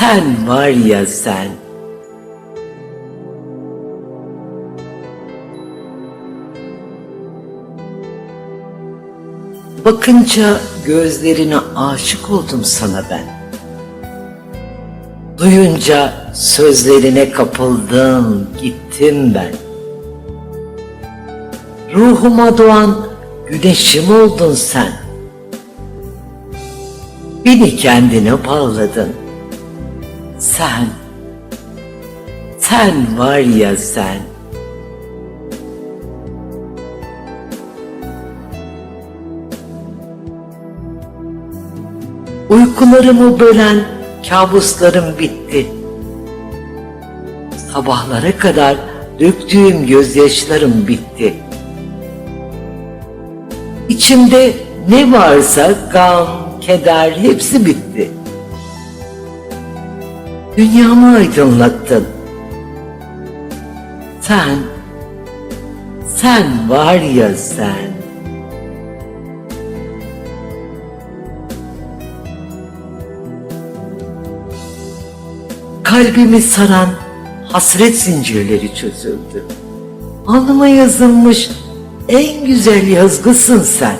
Sen var ya sen. Bakınca gözlerine aşık oldum sana ben. Duyunca sözlerine kapıldım, gittim ben. Ruhuma doğan güneşim oldun sen. Beni kendine bağladın. Sen, sen var ya sen. Uykularımı bölen kabuslarım bitti. Sabahlara kadar döktüğüm gözyaşlarım bitti. İçimde ne varsa gam, keder hepsi bitti. Dünyamı aydınlattın. Sen, sen var ya sen. Kalbimi saran hasret zincirleri çözüldü. Alnıma yazılmış en güzel yazgısın sen.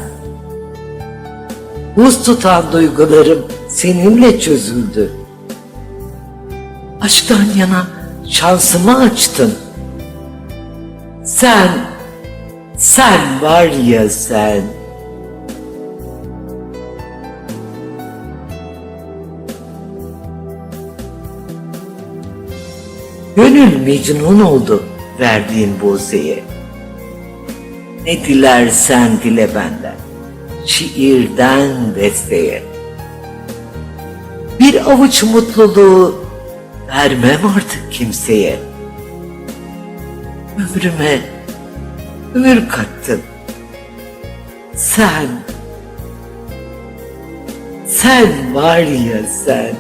Buz tutan duygularım seninle çözüldü. Aşktan yana şansımı açtın. Sen, sen var ya sen. Gönül mecnun oldu verdiğin bozeye. Ne dilersen dile benden, şiirden besteye. Bir avuç mutluluğu vermem artık kimseye. Ömrüme ömür kattın. Sen, sen var ya sen.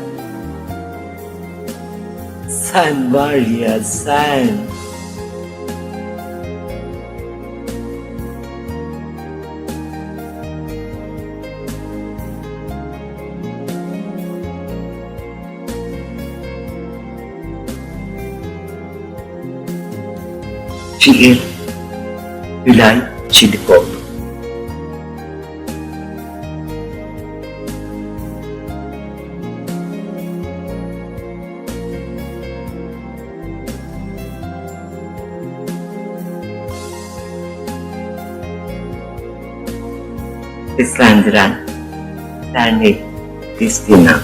Sen var ya sen. Şiir Gülay Çelikoğlu Seslendiren Dernek Destina